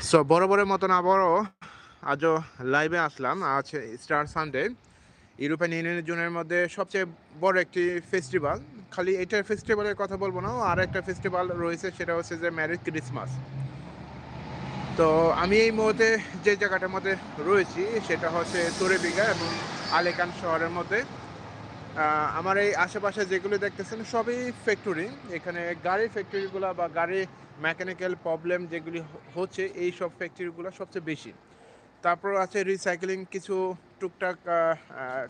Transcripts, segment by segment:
So বরাবরের মতন আবারও আজও লাইভে আসলাম। আজ স্টার সানডে ইউরোপিয়ান ইউনিয়নের জুনের মধ্যে সবচেয়ে বড় একটি ফেস্টিভ্যাল খালি এটার ফেস্টিভ্যালের কথা বলব না, আর একটা ফেস্টিভ্যাল রয়েছে, সেটা হচ্ছে যে ম্যারি ক্রিসমাস তো, আমি এই মুহূর্তে যে জায়গাটার মধ্যে রয়েছি, সেটা হচ্ছে তোরেবিঘা এবং আলেকান শহরের মধ্যে। আমার এই আশেপাশে যেগুলো দেখতেছেন সবই ফ্যাক্টরি এখানে গাড়ির ফ্যাক্টরিগুলো বা গাড়ি মেকানিক্যাল প্রবলেম যেগুলি হচ্ছে, এই সব ফ্যাক্টরিগুলো সবচেয়ে বেশি। তারপর আছে রিসাইকেলিং কিছু টুকটাক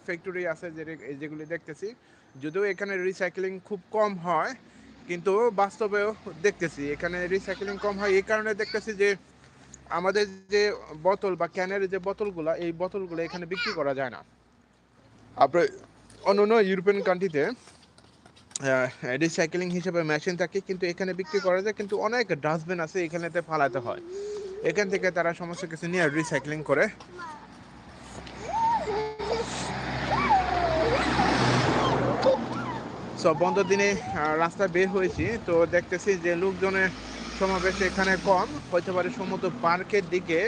ফ্যাক্টরি আছে যেগুলি দেখতেছি। যদিও এখানে রিসাইকেলিং খুব কম হয়, কিন্তু বাস্তবেও দেখতেছি। এখানে রিসাইকেলিং কম হয় এই কারণে দেখতেছি যে আমাদের যে বোতল বা ক্যানের যে বোতলগুলো এই বোতলগুলো এখানে বিক্রি করা যায় না। আপনার অন্য অন্য ইউরোপিয়ান কান্ট্রিতে রিসাইকেলিং হিসেবে মেশিন থাকে, কিন্তু এখানে বিক্রি করা যায়, কিন্তু অনেক ডাস্টবিন আছে, এখানেতে ফালাতে হয়। এখান থেকে তারা সমস্ত কিছু নিয়ে রিসাইক্লিং করে। সব বন্ধ দিনে রাস্তা বের হয়েছি, তো দেখতেছি যে লোকজনের সমাবেশ এখানে কম হতে পারে সমুদ্র পার্কের দিকে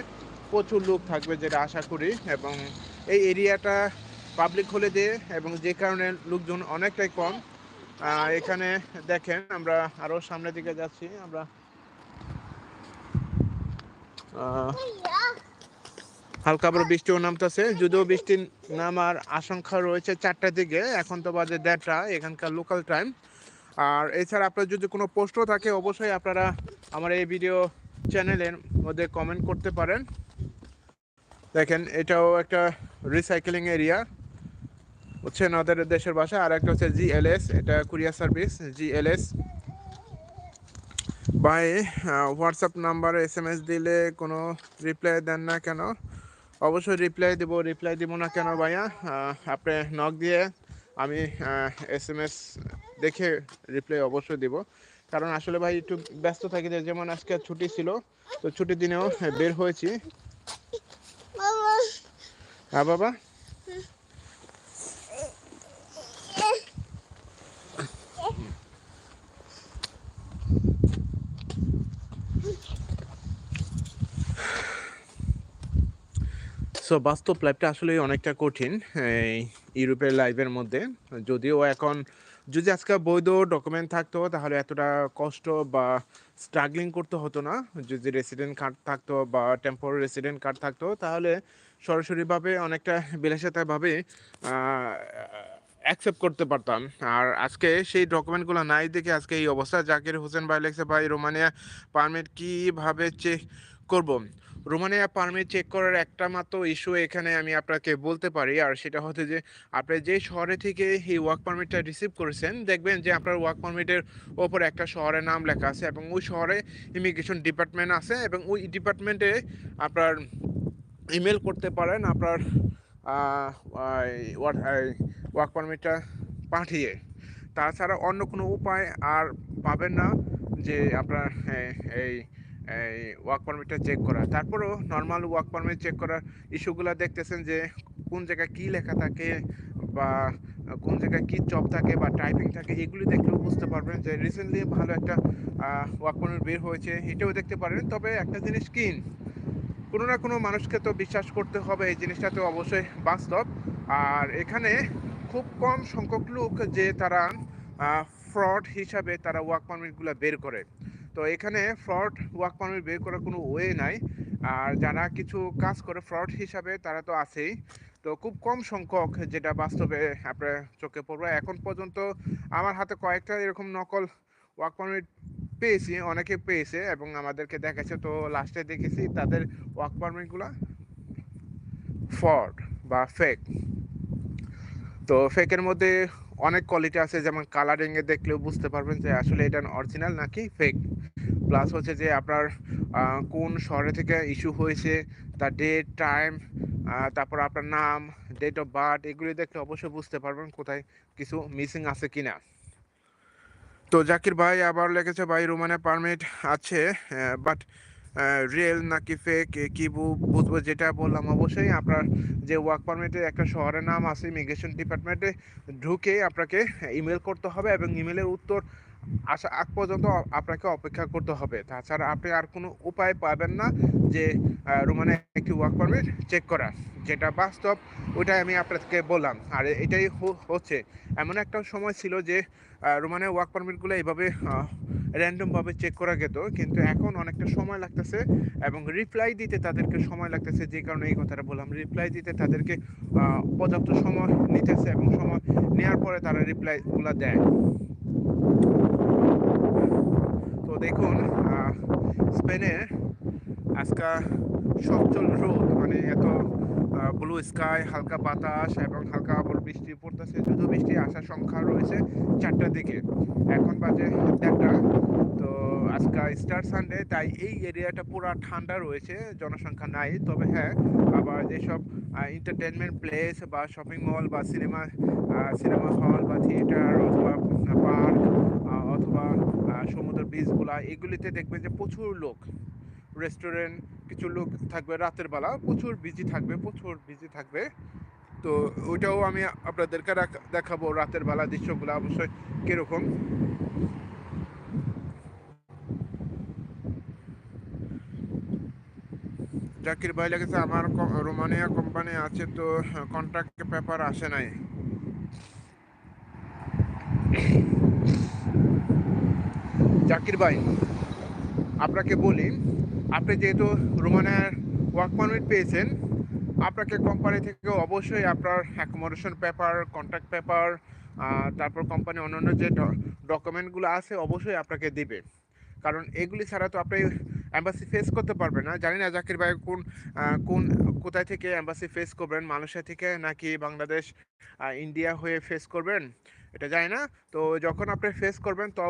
প্রচুর লোক থাকবে, যেটা আশা করি, এবং এই এরিয়াটা পাবলিক হলে দিয়ে এবং যে কারণে লোকজন অনেকটাই কম। এখানে দেখেন আমরা আরও সামনের দিকে যাচ্ছি, আমরা হালকা বড় বৃষ্টিও নামতেছে, যদিও বৃষ্টির নামার আশঙ্কা রয়েছে চারটার দিকে, এখন তো বাজে দেড়টা, এখানকার লোকাল টাইম আর এছাড়া আপনার যদি কোনো প্রশ্ন থাকে, অবশ্যই আপনারা আমার এই ভিডিও চ্যানেলের মধ্যে কমেন্ট করতে পারেন। দেখেন, এটাও একটা রিসাইকেলিং এরিয়া হচ্ছে আমাদের দেশের ভাষা আর একটা হচ্ছে জিএলএস এটা কুরিয়ার সার্ভিস জিএলএস ভাই হোয়াটসঅ্যাপ নাম্বারে এস এম এস দিলে কোনো রিপ্লাই দেন না কেন? অবশ্যই রিপ্লাই দিব রিপ্লাই দিব না কেন ভাইয়া? আপনি নক দিয়ে আমি এস এম এস দেখে রিপ্লাই অবশ্যই দিব। কারণ আসলে ভাই একটু ব্যস্ত থাকি যেমন আজকে ছুটি ছিল তো ছুটির দিনেও বের হয়েছি। হ্যাঁ বাবা? সো বাস্তব লাইফটা আসলে অনেকটা কঠিন, এই ইউরোপের লাইফের মধ্যে। যদিও এখন যদি আজকে বৈধ ডকুমেন্ট থাকতো, তাহলে এতটা কষ্ট বা স্ট্রাগলিং করতে হতো না। যদি রেসিডেন্ট কার্ড থাকতো বা টেম্পোরারি রেসিডেন্ট কার্ড থাকতো, তাহলে সরাসরিভাবে অনেকটা বিলাসিতাভাবে অ্যাকসেপ্ট করতে পারতাম। আর আজকে সেই ডকুমেন্টগুলো নাই দেখে আজকে এই অবস্থা। জাকির হোসেন ভাই লেগছে ভাই, রোমানিয়া পারমিট কীভাবে চেক করব? রোমানিয়া পারমিট চেক করার একটা মাত্র ইস্যু এখানে আমি আপনাকে বলতে পারি। আর সেটা হচ্ছে যে, আপনি যে শহরে থেকে এই ওয়ার্ক পারমিটটা রিসিভ করেছেন, দেখবেন যে আপনার ওয়ার্ক পারমিটের ওপর একটা শহরের নাম লেখা আছে এবং ওই শহরে ইমিগ্রেশন ডিপার্টমেন্ট আছে এবং ওই ডিপার্টমেন্টে আপনার ইমেল করতে পারেন আপনার ওয়ার্ক পারমিটটা পাঠিয়ে। তাছাড়া অন্য কোনো উপায় আর পাবেন না যে আপনার এই এই ওয়ার্ক পারমিটটা চেক করা। তারপরেও নর্মাল ওয়ার্ক পারমিট চেক করার ইস্যুগুলো দেখতেছেন যে, কোন জায়গায় কী লেখা থাকে বা কোন জায়গায় কী জব থাকে বা টাইপিং থাকে, এগুলি দেখলেও বুঝতে পারবেন যে রিসেন্টলি ভালো একটা ওয়ার্ক পারমিট বের হয়েছে, এটাও দেখতে পারেন। তবে একটা জিনিস কি, কোনো না কোনো মানুষকে তো বিশ্বাস করতে হবে, এই জিনিসটা তো অবশ্যই বাস্তব। আর এখানে খুব কম সংখ্যক লোক যে তারা ফ্রড হিসাবে তারা ওয়ার্ক পারমিটগুলো বের করে। তো এখানে ফ্রড ওয়ার্ক পারমিট বের করার কোনো ওয়ে নাই। আর যারা কিছু কাজ করে ফ্রড হিসাবে, তারা তো আছেই। তো খুব কম সংখ্যক যেটা বাস্তবে আপনার চোখে পড়বে। এখন পর্যন্ত আমার হাতে কয়েকটা এরকম নকল ওয়ার্ক পারমিট পেয়েছি, অনেকে পেয়েছে এবং আমাদেরকে দেখাচ্ছে। তো লাস্টে দেখেছি তাদের ওয়ার্ক পারমিটগুলো ফ্রড বা ফেক তো ফেকের মধ্যে অনেক কোয়ালিটি আছে, যেমন কালারিংয়ে দেখলেও বুঝতে পারবেন যে আসলে এটা অরিজিনাল নাকি ফেক প্লাস হচ্ছে যে আপনার কোন শহরে থেকে ইস্যু হয়েছে, তার ডেট টাইম তারপর আপনার নাম ডেট অফ বার্থ এগুলি দেখলে অবশ্যই বুঝতে পারবেন কোথায় কিছু মিসিং আছে কি না তো জাকির ভাই আবার লেগেছে ভাই রোমানে পারমিট আছে বাট রিয়েল নাকি ফেক কি বুঝব যেটা বললাম অবশ্যই আপনার যে ওয়ার্ক পারমিটের একটা শহরের নাম আছে ইমিগ্রেশন ডিপার্টমেন্টে ঢুকে আপনাকে ইমেল করতে হবে এবং ইমেলের উত্তর আসা আগ পর্যন্ত আপনাকে অপেক্ষা করতে হবে। তাছাড়া আপনি আর কোনো উপায় পাবেন না যে রোমানে একটি ওয়ার্ক পারমিট চেক করা যেটা বাস্তব ওইটাই আমি আপনাকে বললাম। আর এটাই হচ্ছে। এমন একটা সময় ছিল যে রোমানের ওয়ার্ক পারমিটগুলো এইভাবে র্যান্ডমভাবে চেক করা যেত। কিন্তু এখন অনেকটা সময় লাগতেছে এবং রিপ্লাই দিতে তাদেরকে সময় লাগতেছে। যে কারণে এই কথাটা বললাম রিপ্লাই দিতে তাদেরকে পর্যাপ্ত সময় নিতেছে এবং সময় নেওয়ার পরে তারা রিপ্লাইগুলো দেয়। দেখুন স্পেনে আজকা সচ্ছল রোদ মানে এত ব্লু স্কাই হালকা বাতাস এবং হালকা আবার বৃষ্টি পড়তেছে যদিও বৃষ্টি আসার সংখ্যা রয়েছে চারটার দিকে। এখন বাজে দেড়টা তো আজকে স্টার সানডে তাই এই এরিয়াটা পুরো ঠান্ডা রয়েছে, জনসংখ্যা নাই, তবে হ্যাঁ আবার যেসব এন্টারটেনমেন্ট প্লেস বা শপিং মল বা সিনেমা সিনেমা হল বা থিয়েটার অথবা পার্ক অথবা সমুদ্র বীচগুলা এগুলিতে দেখবেন যে প্রচুর লোক। রেস্টুরেন্ট কিছু লোক থাকবে রাতের বেলা, প্রচুর বিজি থাকবে, প্রচুর বিজি থাকবে। তো ওইটাও আমি আপনাদেরকে দেখাবো রাতের বেলা দৃশ্যগুলো অবশ্যই কীরকম। জাকির ভাই লেগেছে, আমার রোমানিয়া কোম্পানি আছে তো কন্ট্রাক্ট পেপার আসে নাই। জাকির ভাই, আপনাকে বলি, আপনি যেহেতু রোমানের ওয়ার্ক পারমিট পেয়েছেন, আপনাকে কোম্পানি থেকে অবশ্যই আপনার অ্যাকোমোডেশন পেপার কন্ট্রাক্ট পেপার তারপর কোম্পানি অন্যান্য যে ডকুমেন্টগুলো আছে, অবশ্যই আপনাকে দিবে। কারণ এগুলি ছাড়া তো আপনি অ্যাম্বাসি ফেস করতে পারবে না। জানি না জাকির ভাই কোন কোন, কোথায় থেকে অ্যাম্বাসি ফেস করবেন, মালয়েশিয়া থেকে নাকি বাংলাদেশ ইন্ডিয়া হয়ে ফেস করবেন, এটা জানি না। তো যখন আপনি ফেস করবেন, তো,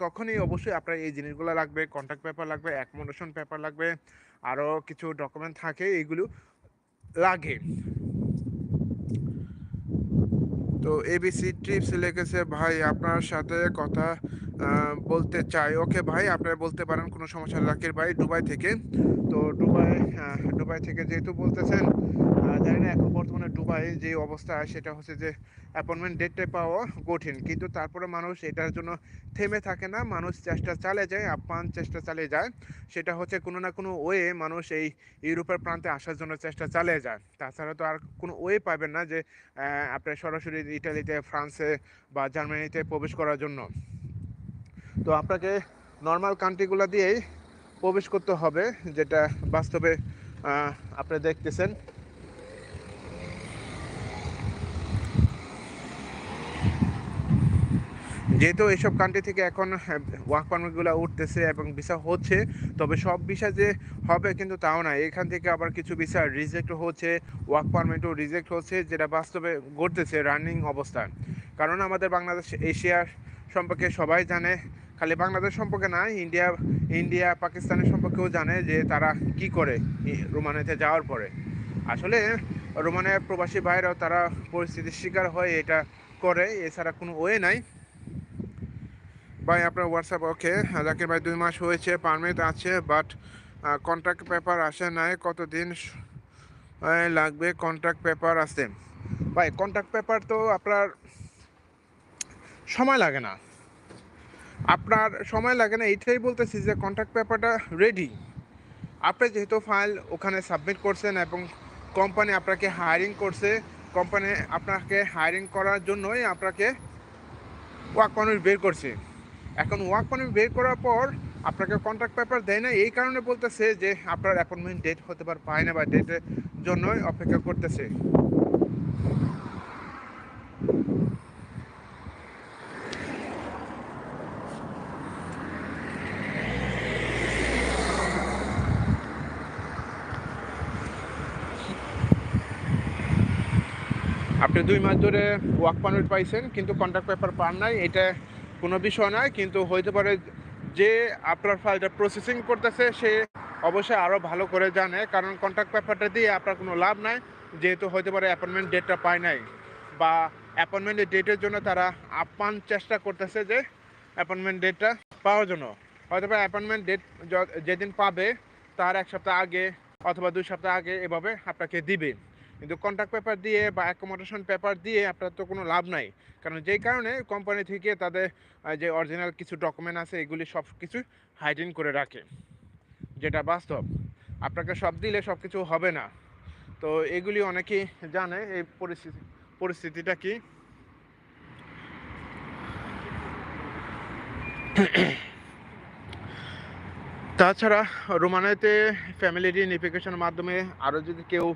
তখনই অবশ্যই আপনার এই জিনিসগুলো লাগবে কন্ট্যাক্ট পেপার লাগবে অ্যাকমোডেশন পেপার লাগবে, আরও কিছু ডকুমেন্ট থাকে এইগুলো লাগে। তো এবিসি ট্রিপস লিখেছে, ভাই, আপনার সাথে কথা বলতে চাই ওকে ভাই, আপনারা বলতে পারেন, কোনো সমস্যা। জাকির ভাই, দুবাই থেকে তো দুবাই দুবাই থেকে যেহেতু বলতেছেন জানি না এখন বর্তমানে দুবাই যে অবস্থা সেটা হচ্ছে যে অ্যাপয়েন্টমেন্ট ডেটটা পাওয়া কঠিন। কিন্তু তারপরে মানুষ এটার জন্য থেমে থাকে না মানুষ চেষ্টা চালিয়ে যায় আপ্যান চেষ্টা চালিয়ে যায়। সেটা হচ্ছে কোনো না কোনো ওয়ে মানুষ এই ইউরোপের প্রান্তে আসার জন্য চেষ্টা চালিয়ে যায়। তাছাড়া তো আর কোনো ওয়ে পাবেন না যে আহ, আপনি সরাসরি ইটালিতে ফ্রান্সে বা জার্মানিতে প্রবেশ করার জন্য। তো আপনাকে নর্মাল কান্ট্রিগুলো দিয়েই প্রবেশ করতে হবে যেটা বাস্তবে আপনি দেখতেছেন। যেহেতু এইসব কান্ট্রি থেকে এখন ওয়ার্ক পারমিটগুলো উঠতেছে এবং ভিসা হচ্ছে, তবে সব ভিসা যে হবে কিন্তু তাও না। এখান থেকে আবার কিছু ভিসা রিজেক্ট হচ্ছে ওয়ার্ক পারমিটও রিজেক্ট হচ্ছে, যেটা বাস্তবে ঘটতেছে রানিং অবস্থায় কারণ আমাদের বাংলাদেশ, এশিয়ার সম্পর্কে সবাই জানে, খালি বাংলাদেশ সম্পর্কে না, ইন্ডিয়া ইন্ডিয়া, পাকিস্তানের সম্পর্কেও জানে যে তারা কি করে রোমানিয়াতে যাওয়ার পরে। আসলে রোমানিয়ার প্রবাসী ভাইরাও তারা পরিস্থিতির শিকার হয়ে এটা করে, এছাড়া কোনো ওয়ে নাই। ভাই, আপনার হোয়াটসঅ্যাপ ওকে জাকির ভাই, দুই মাস হয়েছে পারমিট আছে বাট কন্ট্রাক্ট পেপার আসে নাই, কতদিন লাগবে কন্ট্রাক্ট পেপার আসতে? ভাই কন্ট্রাক্ট পেপার তো আপনার সময় লাগে না। আপনার সময় লাগে না, এইটাই বলতেছি যে কন্ট্রাক্ট পেপারটা রেডি আপনি যেহেতু ফাইল ওখানে সাবমিট করছেন এবং কোম্পানি আপনাকে হায়ারিং করছে কোম্পানি আপনাকে হায়ারিং করার জন্যই আপনাকে ওয়াক বের করছে। এখন ওয়ার্ক পারমিট বের করার পর আপনাকে কন্ট্রাক্ট পেপার দেয় না এই কারণে বলতেছে যে আপনার অ্যাপয়েন্টমেন্ট ডেট হতে পারে, পায় না বা ডেটের জন্যই অপেক্ষা করতেছে। আপনি দুই মাস ধরে ওয়ার্ক পারমিট পাইছেন, কিন্তু কন্ট্রাক্ট পেপার পান নাই, এটা কোনো বিষয় নয়, কিন্তু হইতে পারে যে আপনার ফাইলটা প্রসেসিং করতেছে, সে অবশ্যই আরও ভালো করে জানে। কারণ কন্ট্রাক্ট পেপারটা দিয়ে আপনার কোনো লাভ নাই, যেহেতু হইতে পারে অ্যাপয়েন্টমেন্ট ডেটটা পায় নাই। বা অ্যাপয়েন্টমেন্টের ডেটের জন্য তারা আপ্যান চেষ্টা করতেছে যে অ্যাপয়েন্টমেন্ট ডেটটা পাওয়ার জন্য। হয়তো বা অ্যাপয়েন্টমেন্ট ডেট যেদিন পাবে, তার এক সপ্তাহ আগে অথবা দুই সপ্তাহ আগে এভাবে আপনাকে দিবে। কিন্তু কন্ট্রাক্ট পেপার দিয়ে বা অ্যাকোমোডেশন পেপার দিয়ে আপনার তো কোনো লাভ নাই। কারণ যেই কারণে কোম্পানি থেকে তাদের যে অরিজিনাল কিছু ডকুমেন্ট আছে, এগুলি সব কিছু হাইডিন করে রাখে। যেটা বাস্তব। আপনাকে সব দিলে সব কিছু হবে না। তো এগুলি অনেকেই জানে, এই পরিস্থিতি, পরিস্থিতিটা কি? তাছাড়া রোমানাইতে ফ্যামিলি রিউনিফিকেশনের মাধ্যমে আরও যদি কেউ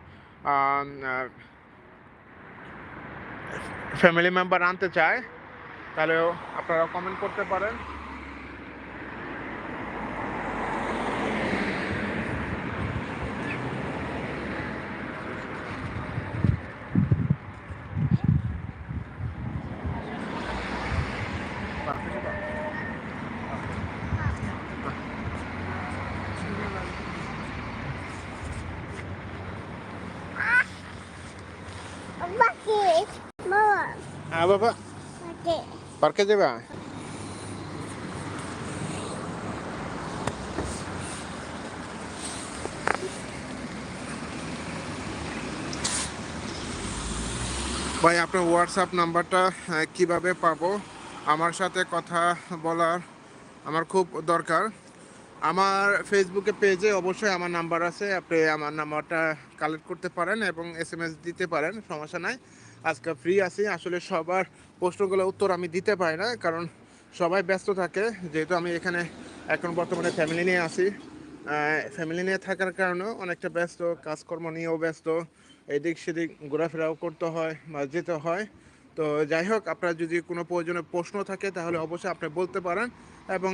ফ্যামিলি মেম্বার আনতে চায় তাহলেও আপনারা কমেন্ট করতে পারেন। হ্যাঁ বাবা। পার্কে। যাবা? ভাই আপনার হোয়াটসঅ্যাপ নাম্বারটা কীভাবে পাবো? আমার সাথে কথা বলার আমার খুব দরকার। আমার ফেসবুকে পেজে অবশ্যই আমার নাম্বার আছে। আপনি আমার নাম্বারটা কালেক্ট করতে পারেন এবং এস এম এস দিতে পারেন সমস্যা নাই। আজকে ফ্রি আছি। আসলে সবার প্রশ্নগুলো উত্তর আমি দিতে পারি না, কারণ সবাই ব্যস্ত থাকে। যেহেতু আমি এখানে এখন বর্তমানে ফ্যামিলি নিয়ে আছি। ফ্যামিলি নিয়ে থাকার কারণেও অনেকটা ব্যস্ত, কাজকর্ম নিয়েও ব্যস্ত। এদিক সেদিক ঘোরাফেরাও করতে হয় বা যেতে হয়। তো যাই হোক, আপনার যদি কোনো প্রয়োজনীয় প্রশ্ন থাকে, তাহলে অবশ্যই আপনি বলতে পারেন। এবং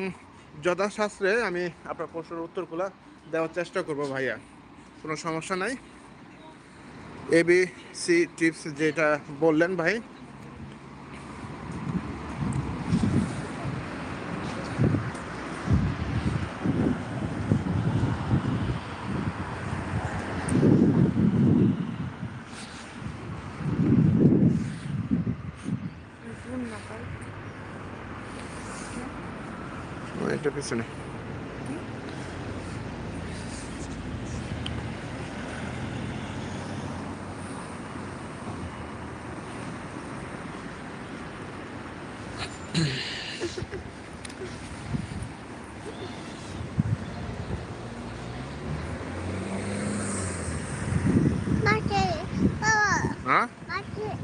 যথাশাস্ত্রে আমি আপনার প্রশ্নের উত্তরগুলো দেওয়ার চেষ্টা করব ভাইয়া। কোনো সমস্যা নাই। এবি সি টিপস যেটা বললেন ভাই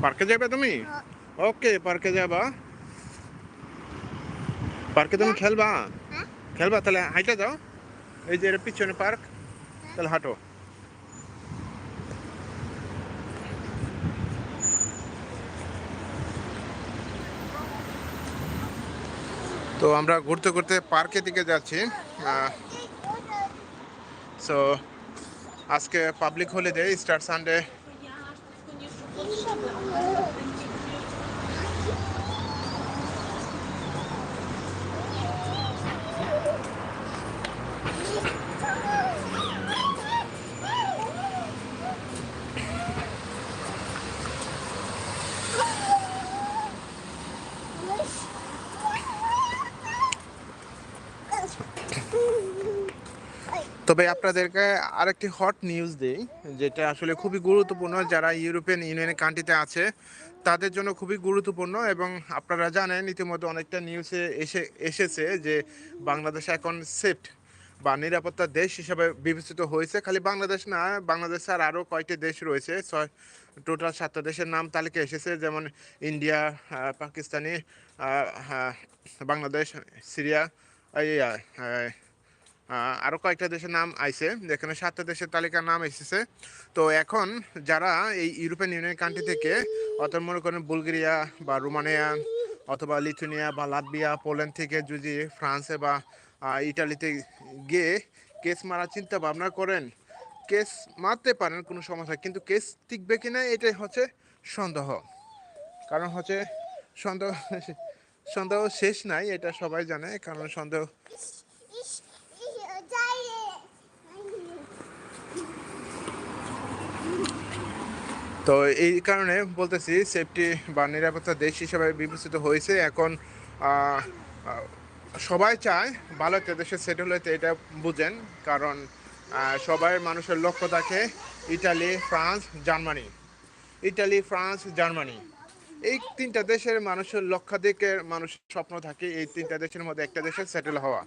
পার্কে যাবে তুমি ওকে পার্কে যাবা পার্কে তুমি খেলবা হ্যাঁ। খেলবা তাহলে হাইটা যাও এই যে এর পিছনে পার্ক তাহলে হাঁটো তো আমরা ঘুরতে ঘুরতে পার্কের দিকে যাচ্ছি। সো আজকে পাবলিক হলিডে স্টার সানডে তবে আপনাদেরকে আরেকটি হট নিউজ দেই, যেটা আসলে খুবই গুরুত্বপূর্ণ যারা ইউরোপিয়ান ইউনিয়নের কান্ট্রিতে আছে, তাদের জন্য খুবই গুরুত্বপূর্ণ এবং আপনারা জানেন ইতিমধ্যে অনেকটা নিউজে এসে, এসেছে যে বাংলাদেশ এখন সেফট বা নিরাপত্তা দেশ হিসাবে বিবেচিত হয়েছে। খালি বাংলাদেশ না, বাংলাদেশ আর আরও কয়েকটি দেশ রয়েছে, ছয় টোটাল সাতটা দেশের নাম তালিকা এসেছে, যেমন ইন্ডিয়া পাকিস্তানি বাংলাদেশ, সিরিয়া আরও কয়েকটা দেশের নাম আইছে, যেখানে সাতটা দেশের তালিকার নাম এসেছে। তো এখন যারা এই ইউরোপিয়ান ইউনিয়ন কান্ট্রি থেকে, অর্থাৎ মনে করেন বুলগেরিয়া বা রোমানিয়া অথবা লিথুনিয়া বা লাতভিয়া, পোল্যান্ড থেকে যদি ফ্রান্সে বা ইটালিতে গিয়ে কেস মারার চিন্তা ভাবনা করেন কেস মারতে পারেন, কোনো সমস্যা কিন্তু কেস টিকবে কি না, এটাই হচ্ছে সন্দেহ। কারণ হচ্ছে সন্দেহ সন্দেহ শেষ নাই, এটা সবাই জানে। কারণ সন্দেহ তো এই কারণে বলতেছি সেফটি বা নিরাপত্তা দেশ হিসেবে বিবেচিত হয়েছে। এখন সবাই চায় ভালো একটা দেশে সেটেল হতে এটা বুঝেন। কারণ সবাই মানুষের লক্ষ্য থাকে, Italy, France, Germany. Italy, France, Germany. এই তিনটা দেশের মানুষের লক্ষাধিকের মানুষের স্বপ্ন থাকে, এই তিনটা দেশের মধ্যে একটা দেশে সেটেল হওয়া।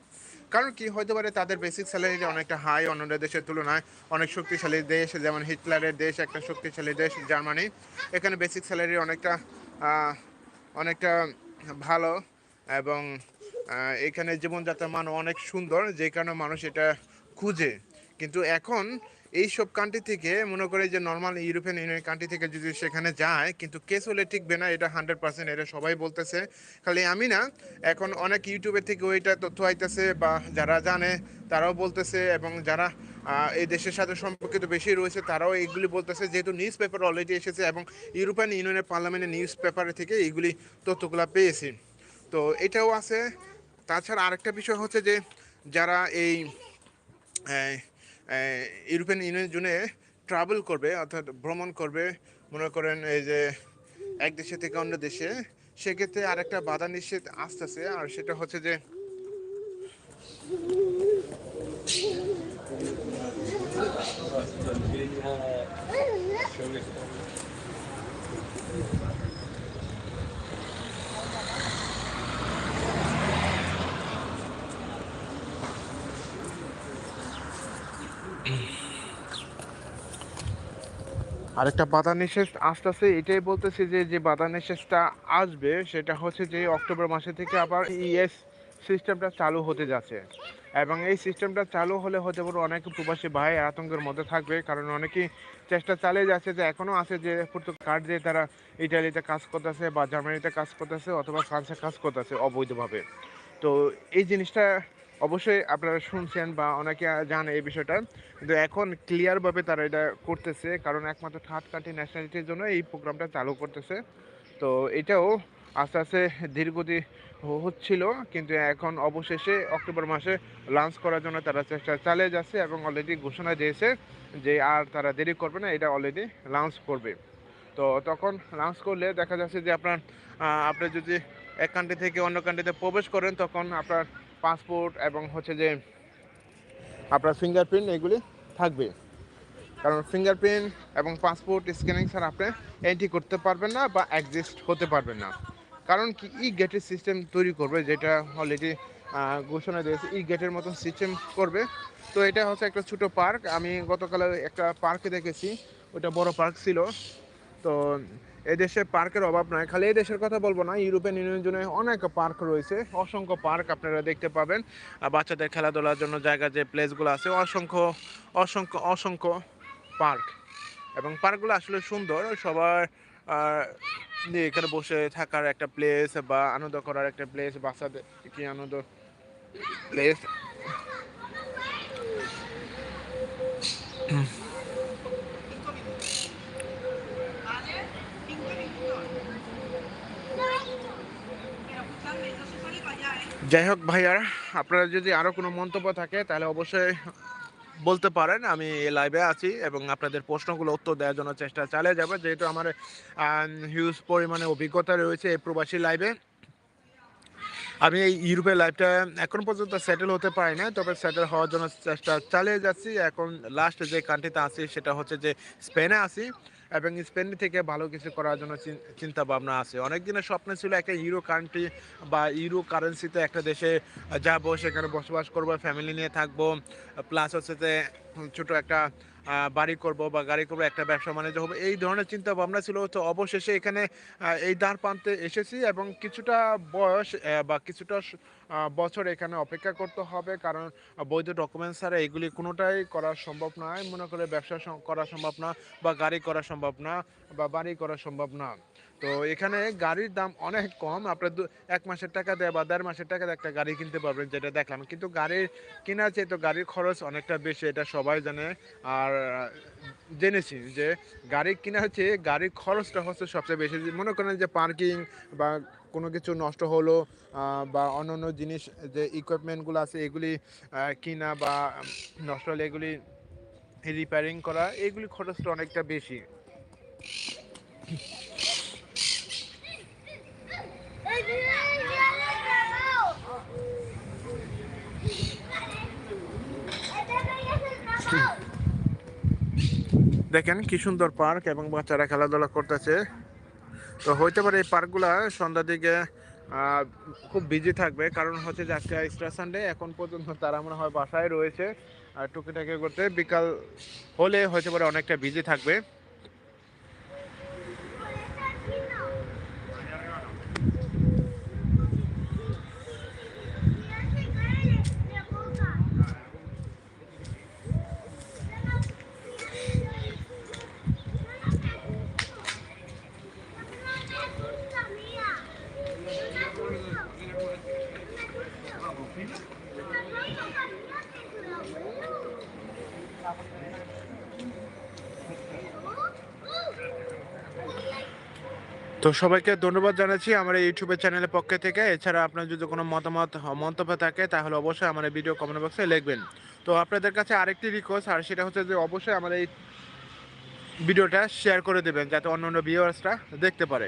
কারণ কি হতে পারে তাদের বেসিক স্যালারি অনেকটা হাই অন্য দেশের তুলনায় অনেক শক্তিশালী দেশ, যেমন হিটলারের দেশ, একটা শক্তিশালী দেশ, জার্মানি। এখানে বেসিক স্যালারি অনেকটা অনেকটা ভালো এবং এখানে জীবনযাত্রার মান অনেক সুন্দর, যে কারণে মানুষ এটা খুঁজে। কিন্তু এখন এই সব কান্ট্রি থেকে মনে করে যে নর্মাল ইউরোপিয়ান ইউনিয়ন কান্ট্রি থেকে যদি সেখানে যায় কিন্তু কেস হলে টিকবে না এটা হান্ড্রেড পার্সেন্ট এটা সবাই বলতেছে। খালি আমি না এখন অনেক ইউটিউবের থেকে ওইটা তথ্য আইতেছে বা যারা জানে তারাও বলতেছে এবং যারা এই দেশের সাথে সম্পর্কিত বেশি রয়েছে তারাও এইগুলি বলতেছে। যেহেতু নিউজ পেপার অলরেডি এসেছে এবং ইউরোপিয়ান ইউনিয়নের পার্লামেন্টের নিউজ পেপার থেকে এইগুলি তথ্যগুলো পেয়েছি। তো এটাও আছে। তাছাড়া আরেকটা বিষয় হচ্ছে যে যারা এই, ইউরোপিয়ান ইউনিয়ন জুনে ট্রাভেল করবে, অর্থাৎ ভ্রমণ করবে। মনে করেন এই যে এক দেশে থেকে অন্য দেশে। সেক্ষেত্রে আর একটা বাধা নিষেধ আসতেছে, আর সেটা হচ্ছে যে আরেকটা বাধা নিষেধ আসতেছে, এটাই বলতেছি যে যে বাধা নিষেধটা আসবে, সেটা হচ্ছে যে অক্টোবর মাসে থেকে আবার ইএস সিস্টেমটা চালু হতে যাচ্ছে। এবং এই সিস্টেমটা চালু হলে হতে পারে অনেক প্রবাসী ভাই আতঙ্কের মধ্যে থাকবে, কারণ অনেকেই চেষ্টা চালিয়ে যাচ্ছে যে এখনও আছে যে পুরো কার্ড দিয়ে তারা ইটালিতে কাজ করতেছে বা জার্মানিতে কাজ করতেছে অথবা ফ্রান্সে কাজ করতেছে অবৈধভাবে। তো এই জিনিসটা অবশ্যই আপনারা শুনছেন বা অনেকে জানে এই বিষয়টা। কিন্তু এখন ক্লিয়ারভাবে তারা এটা করতেছে, কারণ একমাত্র থার্ড কান্ট্রি ন্যাশনালিটির জন্য এই প্রোগ্রামটা চালু করতেছে। তো এটাও আস্তে আস্তে ধীরগতি হচ্ছিল, কিন্তু এখন অবশেষে অক্টোবর মাসে লঞ্চ করার জন্য তারা চেষ্টা চালিয়ে যাচ্ছে এবং অলরেডি ঘোষণা দিয়েছে যে আর তারা দেরি করবে না, এটা অলরেডি লঞ্চ করবে। তো তখন লঞ্চ করলে দেখা যাচ্ছে যে আপনার আপনি যদি এক কান্ট্রি থেকে অন্য কান্ট্রিতে প্রবেশ করেন, তখন আপনার পাসপোর্ট এবং হচ্ছে যে আপনার ফিঙ্গারপ্রিন্ট এগুলি থাকবে। কারণ ফিঙ্গারপ্রিন্ট এবং পাসপোর্ট স্ক্যানিং ছাড়া আপনি এন্ট্রি করতে পারবেন না বা অ্যাডজাস্ট হতে পারবেন না। কারণ কি? ই গেটের সিস্টেম তৈরি করবে, যেটা অলরেডি ঘোষণা দিয়েছে। ই গেটের মতন সিস্টেম করবে। তো এটা হচ্ছে একটা ছোটো পার্ক আমি গতকাল একটা পার্কে দেখেছি। ওটা বড় পার্ক ছিল। তো এদেশে পার্কের অভাব নাই, খালি এই দেশের কথা বলব না, ইউরোপিয়ান ইউনিয়ন অনেক পার্ক রয়েছে, অসংখ্য পার্ক আপনারা দেখতে পাবেন বাচ্চাদের খেলাধুলার জন্য জায়গা যে প্লেসগুলো আছে, অসংখ্য অসংখ্য অসংখ্য পার্ক। এবং পার্কগুলো আসলে সুন্দর, সবার এখানে বসে থাকার একটা প্লেস বা আনন্দ করার একটা প্লেস বাচ্চাদের কি আনন্দ প্লেস যাই হোক ভাইয়ার, আপনারা যদি আরও কোনো মন্তব্য থাকে, তাহলে অবশ্যই বলতে পারেন। আমি লাইভে আছি এবং আপনাদের প্রশ্নগুলো উত্তর দেওয়ার জন্য চেষ্টা চালিয়ে যাবে। যেহেতু আমার হিউজ পরিমাণে অভিজ্ঞতা রয়েছে এই প্রবাসী লাইভে আমি এই ইউরোপের লাইফটা এখন পর্যন্ত সেটেল হতে পারি না তবে সেটেল হওয়ার জন্য চেষ্টা চালিয়ে যাচ্ছি। এখন লাস্ট যে কান্ট্রিতে আছি, সেটা হচ্ছে যে স্পেনে আছি। এবং স্পেন থেকে ভালো কিছু করার জন্য চিন- চিন্তা ভাবনা আছে। অনেক দিনের স্বপ্ন ছিল একটা ইউরো কান্ট্রি বা ইউরো কারেন্সিতে একটা দেশে যাব, সেখানে বসবাস করব ফ্যামিলি নিয়ে থাকব প্লাস হচ্ছে যে ছোটো একটা বাড়ি করব বা গাড়ি করব, একটা ব্যবসা বাণিজ্য হবে, এই ধরনের চিন্তা ভাবনা ছিল। তো অবশেষে এখানে এই দ্বার প্রান্তে এসেছি এবং কিছুটা বয়স বা কিছুটা বছর এখানে অপেক্ষা করতে হবে। কারণ বৈধ ডকুমেন্টস ছাড়া এগুলি কোনোটাই করা সম্ভব নয়। মনে করে ব্যবসা করা সম্ভব না বা গাড়ি করা সম্ভব না বা বাড়ি করা সম্ভব না। তো এখানে গাড়ির দাম অনেক কম। আপনার এক মাসের টাকা দেয় বা দেড় মাসের টাকা একটা গাড়ি কিনতে পারবেন যেটা দেখলাম। কিন্তু গাড়ির কেনা চেয়ে তো গাড়ির খরচ অনেকটা বেশি, এটা সবাই জানে। আর জেনেছি যে গাড়ি কেনা চেয়ে গাড়ির খরচটা হচ্ছে সবচেয়ে বেশি। মনে করেন যে পার্কিং বা কোনো কিছু নষ্ট হলো বা অন্য অন্য জিনিস যে ইকুইপমেন্টগুলো আছে, এগুলি কিনা বা নষ্ট হলে এগুলি রিপেয়ারিং করা, এগুলি খরচটা অনেকটা বেশি। দেখেন কি সুন্দর পার্ক এবং বাচ্চারা খেলাধুলা করতেছে। তো হইতে পারে এই পার্কগুলা সন্ধ্যার দিকে খুব বিজি থাকবে। কারণ হচ্ছে যে আজকে এক্সট্রা সানডে এখন পর্যন্ত তারা মনে হয় বাসায় রয়েছে। আর টুকিটাকি করতে বিকাল হলে হইতে পারে অনেকটা বিজি থাকবে। তো সবাইকে ধন্যবাদ জানাচ্ছি আমার এই ইউটিউবের চ্যানেলের পক্ষ থেকে। এছাড়া আপনার যদি কোনো মতামত, মন্তব্য থাকে, তাহলে অবশ্যই আমার ভিডিও কমেন্ট বক্সে লিখবেন। তো আপনাদের কাছে আরেকটি রিকোয়েস্ট আর সেটা হচ্ছে যে অবশ্যই আমার এই ভিডিওটা শেয়ার করে দেবেন, যাতে অন্য অন্য ভিউয়ার্সরা দেখতে পারে।